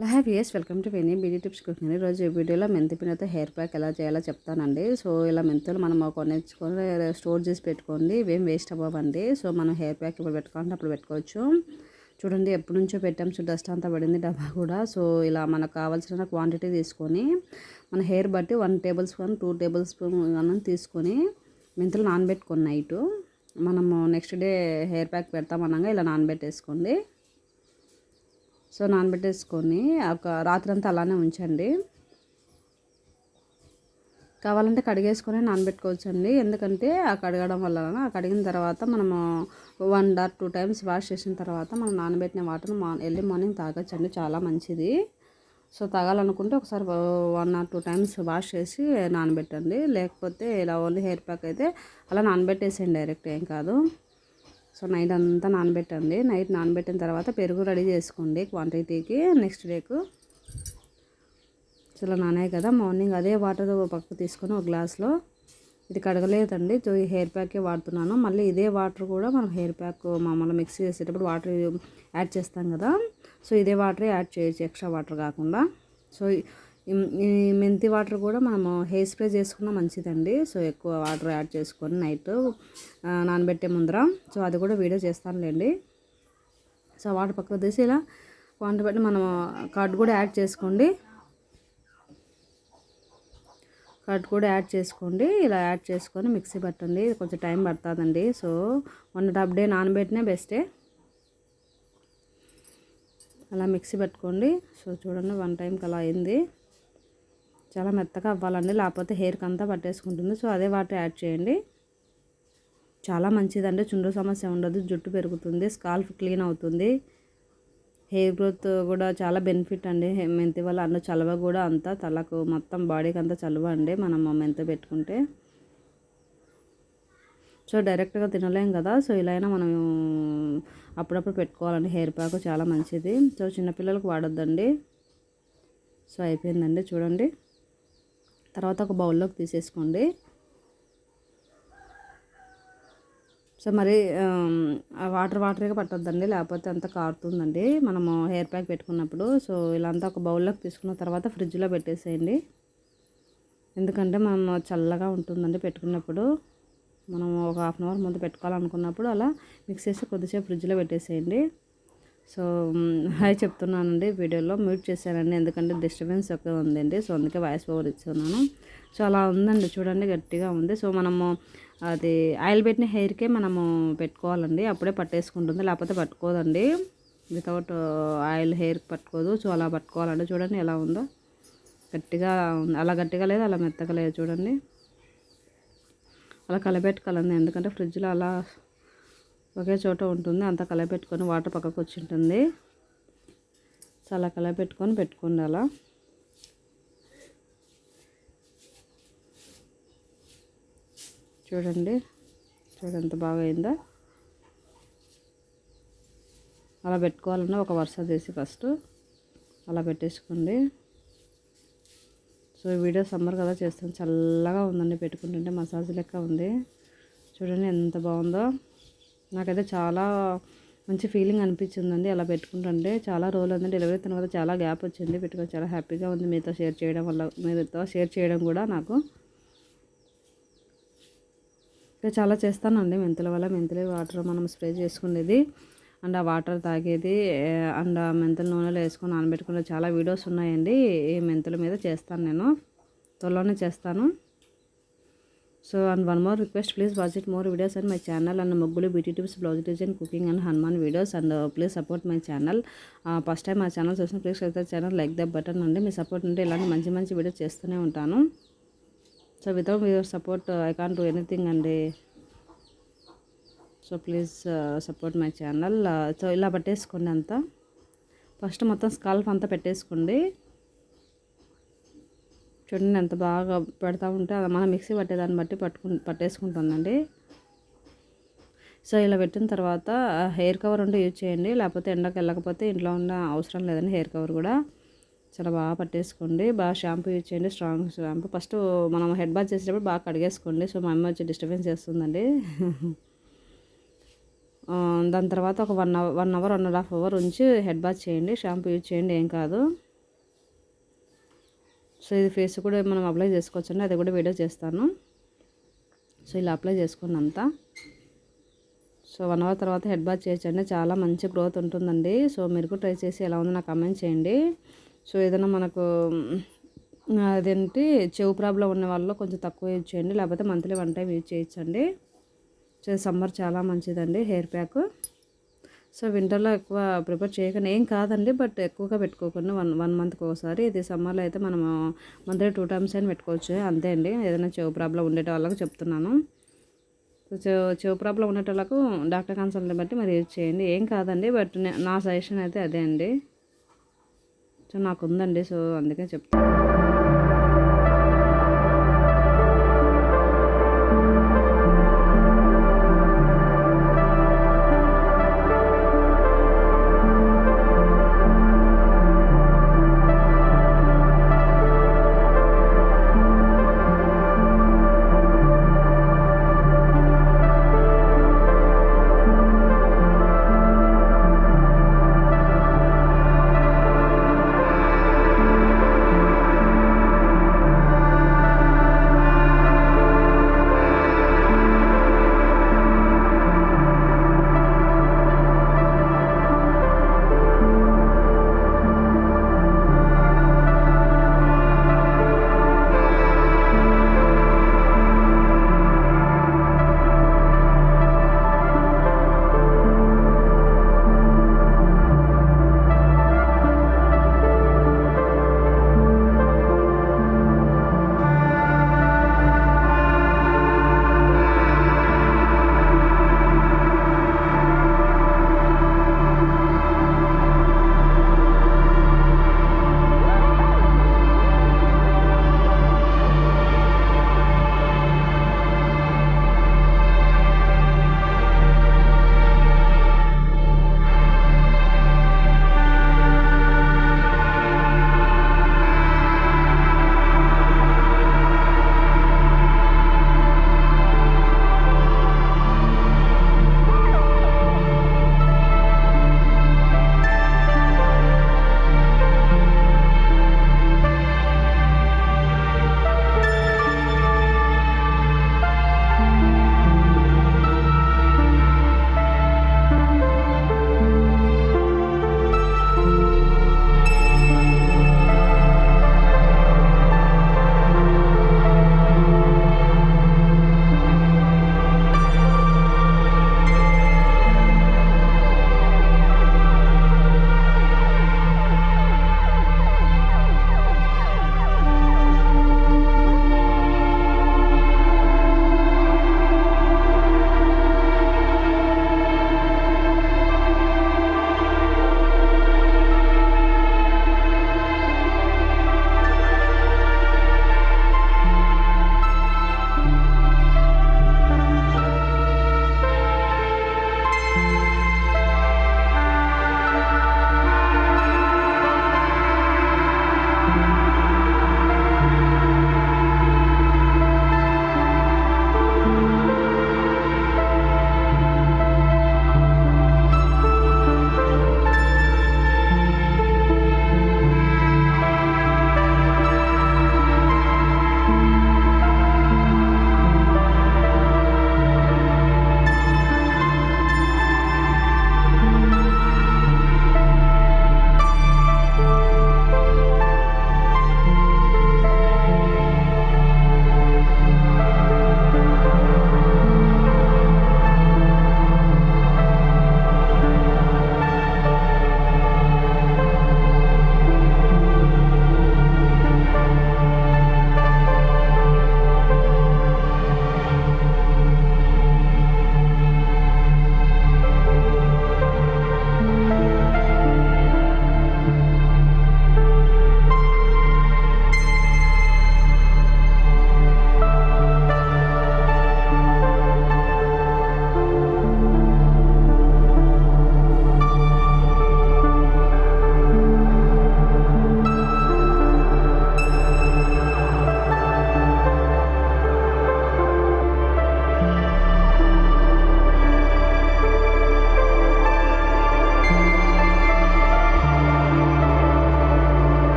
Hello have years welcome to Veni beauty tips cooking. ఈరోజు ఈ వీడియోలో మెంతి పిండితో హెయిర్ ప్యాక్ ఎలా చేయాలో చెప్తానండి. సో ఇలా మెంతులు మనం కొనేసుకొని స్టోర్ చేసి పెట్టుకోండి. ఇవేం వేస్ట్ అవ్వండి సో మనం హెయిర్ ప్యాక్ ఇప్పుడు పెట్టుకోవాలంటే అప్పుడు పెట్టుకోవచ్చు. చూడండి ఎప్పటి నుంచో పెట్టాం సో డస్ట్ అంతా పడింది డబ్బా కూడా. సో ఇలా మనకు కావాల్సిన క్వాంటిటీ తీసుకొని మన హెయిర్ బట్టి one tablespoon two tablespoon అన్నం తీసుకొని మెంతులు నానబెట్టుకుని నైట్. మనము నెక్స్ట్ డే హెయిర్ ప్యాక్ పెడతామనగా ఇలా నానబెట్టేసుకోండి. సో నానబెట్టేసుకొని ఒక రాత్రంతా అలానే ఉంచండి. కావాలంటే కడిగేసుకొని నానబెట్టుకోవచ్చండి. ఎందుకంటే ఆ కడగడం వల్ల ఆ కడిగిన తర్వాత మనము one or two times wash చేసిన తర్వాత మనం నానబెట్టిన వాటర్ మా ఎర్లీ మార్నింగ్ తాగొచ్చండి. చాలా మంచిది. సో తాగాలనుకుంటే ఒకసారి one or two times wash చేసి నానబెట్టండి. లేకపోతే ఇలా ఓన్లీ హెయిర్ ప్యాక్ అయితే అలా నానబెట్టేసేయండి డైరెక్ట్ ఏం కాదు. సో నైట్ అంతా నానబెట్టండి. నైట్ నానబెట్టిన తర్వాత పెరుగు రెడీ చేసుకోండి క్వాంటిటీకి. నెక్స్ట్ డేకు చాలా నానాయి కదా. మార్నింగ్ అదే వాటర్ పక్కకు తీసుకొని ఒక గ్లాస్లో ఇది కడగలేదండి. సో ఈ హెయిర్ ప్యాకే వాడుతున్నాను. మళ్ళీ ఇదే వాటర్ కూడా మనం హెయిర్ ప్యాక్ మామూలుగా మిక్స్ చేసేటప్పుడు వాటర్ యాడ్ చేస్తాం కదా. సో ఇదే వాటరే యాడ్ చేయొచ్చు ఎక్స్ట్రా వాటర్ కాకుండా. సో మెంతి వాటర్ కూడా మనము హెయిర్ స్ప్రే చేసుకున్న మంచిదండి. సో ఎక్కువ వాటర్ యాడ్ చేసుకొని నైట్ నానబెట్టే ముందర. సో అది కూడా వీడియో చేస్తానులేండి. సో వాటర్ పక్కకు తీసి ఇలా వాటర్ పెట్టి మనం కట్ కూడా యాడ్ చేసుకోండి. కట్ కూడా యాడ్ చేసుకోండి. ఇలా యాడ్ చేసుకొని మిక్సీ పట్టండి. కొంచెం టైం పడుతుందండి. So one and half day నానబెట్టినే బెస్టే. అలా మిక్సీ పెట్టుకోండి. సో చూడండి వన్ టైంకి అలా అయింది. చాలా మెత్తగా అవ్వాలండి. లేకపోతే హెయిర్కి అంతా పట్టేసుకుంటుంది. సో అదే వాటర్ యాడ్ చేయండి. చాలా మంచిదండి. చుండ్రు సమస్య ఉండదు. జుట్టు పెరుగుతుంది. స్కాల్ఫ్ క్లీన్ అవుతుంది. హెయిర్ గ్రోత్ కూడా చాలా బెనిఫిట్ అండి. మెంతి వల్ల అన్న చలవ కూడా అంతా తలకు మొత్తం బాడీకి అంతా చలవ అండి. మనం మెంత పెట్టుకుంటే. సో డైరెక్ట్గా తినలేం కదా. సో ఇలా అయినా మనం అప్పుడప్పుడు పెట్టుకోవాలండి. హెయిర్ ప్యాక్ చాలా మంచిది. సో చిన్నపిల్లలకు వాడొద్దండి. సో అయిపోయిందండి. చూడండి. తర్వాత ఒక బౌల్లోకి తీసేసుకోండి. సో మరి వాటర్ వాటర్గా పట్టద్దండి లేకపోతే అంత కారుతుందండి. మనము హెయిర్ ప్యాక్ పెట్టుకున్నప్పుడు సో ఇలా అంతా ఒక బౌల్లోకి తీసుకున్న తర్వాత ఫ్రిడ్జ్లో పెట్టేసేయండి. ఎందుకంటే మనం చల్లగా ఉంటుందండి పెట్టుకున్నప్పుడు. మనం ఒక హాఫ్ అన్ అవర్ ముందు పెట్టుకోవాలనుకున్నప్పుడు అలా మిక్స్ చేసి కొద్దిసేపు ఫ్రిడ్జ్లో పెట్టేసేయండి. సో హాయ్ చెప్తున్నానండి వీడియోలో మ్యూట్ చేశానండి. ఎందుకంటే డిస్టర్బెన్స్ ఒక ఉందండి. సో అందుకే వాయిస్ ఓవర్ ఇస్తున్నాను సో అలా ఉందండి. చూడండి గట్టిగా ఉంది. సో మనము అది ఆయిల్ పెట్టిన హెయిర్కే మనము పెట్టుకోవాలండి. అప్పుడే పట్టేసుకుంటుంది. లేకపోతే పట్టుకోదండి. వితౌట్ ఆయిల్ హెయిర్ పట్టుకోదు. సో అలా పట్టుకోవాలండి. చూడండి ఎలా ఉందో. గట్టిగా అలా గట్టిగా లేదు అలా మెత్తగా లేదు. చూడండి. అలా కలబెట్టుకోవాలండి. ఎందుకంటే ఫ్రిడ్జ్లో అలా ఒకే చోట ఉంటుంది. అంతా కలపెట్టుకొని వాటర్ పక్కకు వచ్చి ఉంటుంది చాలా అలా కలపెట్టుకొని పెట్టుకోండి అలా. చూడండి. చూడండి ఎంత బాగా అయిందా. అలా పెట్టుకోవాలన్నా ఒక వరుస తీసి ఫస్ట్ అలా పెట్టేసుకోండి. సో వీడియో సమ్మర్ కదా చేస్తాను. చల్లగా ఉందండి. పెట్టుకుంటుంటే మసాజ్ లెక్క ఉంది. చూడండి ఎంత బాగుందో. నాకైతే చాలా మంచి ఫీలింగ్ అనిపించిందండి. అలా పెట్టుకుంటుంటే చాలా రోజులు ఉంది డెలివరీ తర్వాత చాలా గ్యాప్ వచ్చింది. పెట్టుకొని చాలా హ్యాపీగా ఉంది. మీతో షేర్ చేయడం వల్ల మీతో షేర్ చేయడం కూడా నాకు. ఇంకా చాలా చేస్తానండి. మెంతుల వల్ల మెంతులే వాటర్ మనం స్ప్రే చేసుకునేది. అండ్ ఆ వాటర్ తాగేది అండ్ ఆ మెంతుల నూనెలో వేసుకొని నానబెట్టుకునే చాలా వీడియోస్ ఉన్నాయండి. ఈ మెంతుల మీద చేస్తాను నేను. త్వరలోనే చేస్తాను. So and one more request please watch it more videos and my channel and ముగ్గులు beauty tips blouse design cooking and Hanuman videos and please support my channel first time మా ఛానల్ చూసిన ప్లీజ్ అయితే channel like the button అండి మీ support ఉంటే ఇలాంటి మంచి మంచి వీడియోస్ చేస్తూనే ఉంటాను. So without your support I can do anything అండి so please support my channel so ఇలా పట్టేసుకోండి అంతా. ఫస్ట్ మొత్తం స్కాల్ఫ్ అంతా పెట్టేసుకోండి. చూడండి ఎంత బాగా పెడతా ఉంటే అది మనం మిక్సీ పట్టేదాన్ని బట్టి పట్టుకు పట్టేసుకుంటుందండి. సో ఇలా పెట్టిన తర్వాత హెయిర్ కవర్ ఉంటే యూజ్ చేయండి. లేకపోతే ఎండకు వెళ్ళకపోతే ఇంట్లో ఉన్న అవసరం లేదండి హెయిర్ కవర్ కూడా. చాలా బాగా పట్టేసుకోండి. బాగా షాంపూ యూజ్ చేయండి. Strong shampoo. ఫస్ట్ మనం హెడ్ బాత్ చేసేటప్పుడు బాగా కడిగేసుకోండి. సో మా అమ్మ వచ్చి డిస్టర్బెన్స్ చేస్తుందండి. దాని తర్వాత ఒక one hour one hour one and half hour ఉంచి హెడ్ బాత్ చేయండి. షాంపూ యూజ్ చేయండి. ఏం కాదు. సో ఇది ఫేస్ కూడా మనం అప్లై చేసుకోవచ్చండి. అది కూడా వీడియో చేస్తాను. సో ఇలా అప్లై చేసుకున్నంత. సో వన్ అవర్ తర్వాత హెడ్ బాత్ చేయొచ్చండి. చాలా మంచి గ్రోత్ ఉంటుందండి. సో మీరు కూడా ట్రై చేసి ఎలా ఉందో నాకు కమెంట్ చేయండి. సో ఏదైనా మనకు అదేంటి చెవు ప్రాబ్లం ఉన్న వాళ్ళు కొంచెం తక్కువ యూజ్ చేయండి. లేకపోతే మంత్లీ వన్ టైం యూజ్ చేయొచ్చండి. సో సమ్మర్ చాలా మంచిదండి హెయిర్ ప్యాక్. సో వింటర్లో ఎక్కువ ప్రిపేర్ చేయకుండా ఏం కాదండి బట్ ఎక్కువగా పెట్టుకోకుండా వన్ వన్ మంత్కి ఒకసారి ఇది సమ్మర్లో అయితే మనం మంత్లీ టూ టైమ్స్ అయినా పెట్టుకోవచ్చు. అంతే అండి. ఏదైనా చెవు ప్రాబ్లం ఉండేట వాళ్ళకి చెప్తున్నాను. సో చెవు చెవు ప్రాబ్లం ఉండేటోళ్ళకు డాక్టర్ కన్సల్ట్ బట్టి మరి యూజ్ చేయండి. ఏం కాదండి బట్ నా సజెషన్ అయితే అదే అండి. సో నాకు ఉందండి సో అందుకే చెప్తాను